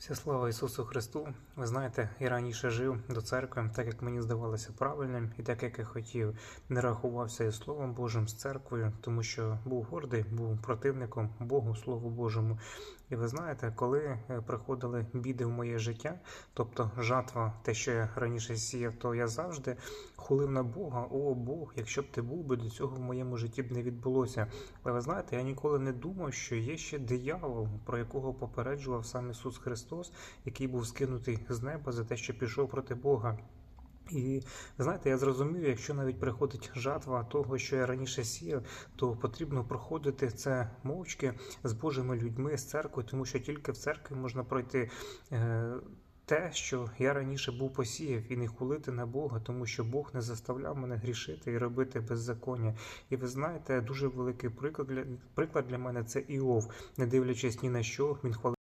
Вся слава Ісусу Христу. Ви знаєте, я раніше жив до церкви, так як мені здавалося правильним, і так як я хотів, не рахувався із Словом Божим, з церквою, тому що був гордий, був противником Богу, Слову Божому. І ви знаєте, коли е, приходили біди в моє життя, тобто жатва, те, що я раніше сіяв, то я завжди хулив на Бога. О Бог, якщо б ти був би, до цього в моєму житті б не відбулося. Але ви знаєте, я ніколи не думав, що є ще диявол, про якого попереджував сам Ісус Христос, який був скинутий з неба за те, що пішов проти Бога. І знаєте, я зрозумів, якщо навіть приходить жатва того, що я раніше сіяв, то потрібно проходити це мовчки з Божими людьми, з церквою, тому що тільки в церкві можна пройти. Е- те, що я раніше був посіяв, і не хулити на Бога, тому що Бог не заставляв мене грішити і робити беззаконня. І ви знаєте, дуже великий приклад для приклад для мене це Іов, не дивлячись ні на що, він хвалив.